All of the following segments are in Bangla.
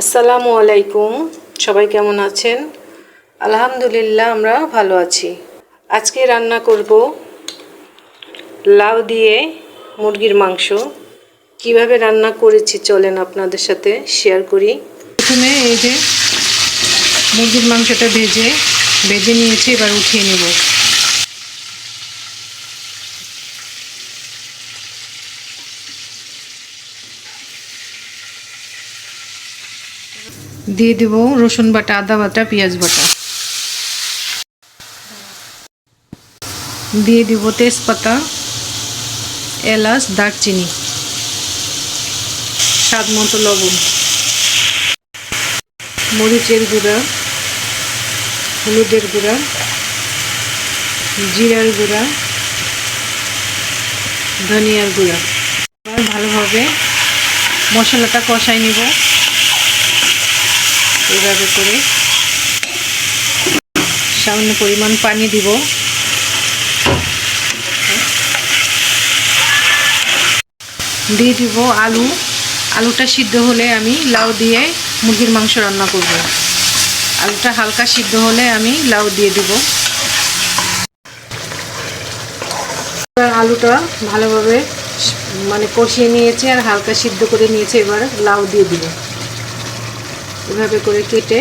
আসসালামু আলাইকুম। সবাই কেমন আছেন? আলহামদুলিল্লাহ, আমরা ভালো আছি। আজকে রান্না করব লাউ দিয়ে মুরগির মাংস। কীভাবে রান্না করেছি চলেন আপনাদের সাথে শেয়ার করি। প্রথমে এই যে মুরগির মাংসটা ভেজে ভেজে নিয়েছি, এবার উঠিয়ে নেব। দিয়ে দেব রসুন বাটা, আদা বাটা, পেঁয়াজ বাটা। দিয়ে দিব তেজপাতা, এলাচ, দারচিনি। স্বাদ মতো লবণ। মরিচের গুঁড়া, হলুদের গুঁড়া, জিরার গুঁড়া, ধনিয়ার গুঁড়া। ভালোভাবে মশলাটা কষাই নিব। এইভাবে করে সামান্য পরিমাণ পানি দিব। দিয়ে দিব আলু। আলুটা সিদ্ধ হলে আমি লাউ দিয়ে মুরগির মাংস রান্না করব। আলুটা হালকা সিদ্ধ হলে আমি লাউ দিয়ে দিব। আলুটা ভালোভাবে মানে কষিয়ে নিয়েছে আর হালকা সিদ্ধ করে নিয়েছে, এবার লাউ দিয়ে দিব। এভাবে করে কেটে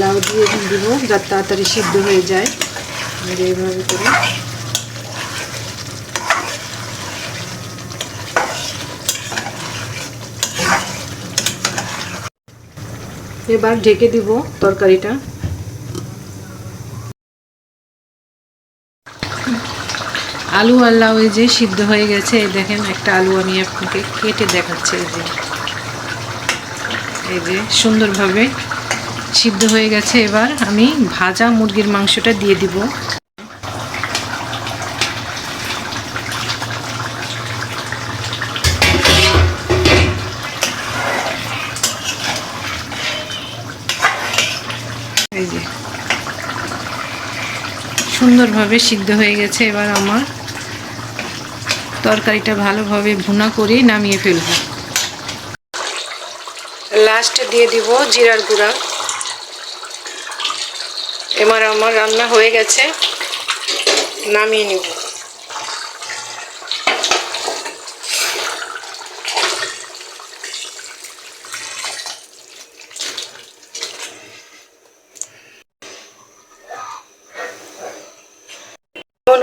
লাউ দিয়ে দিব, যাতে তাড়াতাড়ি সিদ্ধ হয়ে যায়। এইভাবে করে এবার ঢেকে দিব তরকারিটা। আলু আর লাউ এই যে সিদ্ধ হয়ে গেছে, এই দেখেন একটা আলু আমি আপনাকে কেটে দেখাচ্ছি এই যে। এই যে সুন্দরভাবে সিদ্ধ হয়ে গেছে এবার আমি ভাজা মুরগির মাংসটা দিয়ে দিব। সুন্দরভাবে সিদ্ধ হয়ে গেছে এবার আমার তরকারিটা ভালোভাবে ভুনা করে নামিয়ে ফেলব। লাস্টে দিয়ে দিব জিরার গুঁড়া। এবার আমার রান্না হয়ে গেছে, নামিয়ে নিব।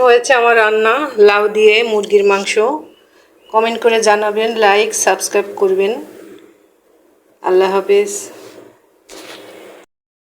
হয়েছে আমার রান্না? লাউ দিয়ে মুরগির মাংস। কমেন্ট করে জানাবেন, লাইক, সাবস্ক্রাইব করবেন। আল্লাহ হাফেজ।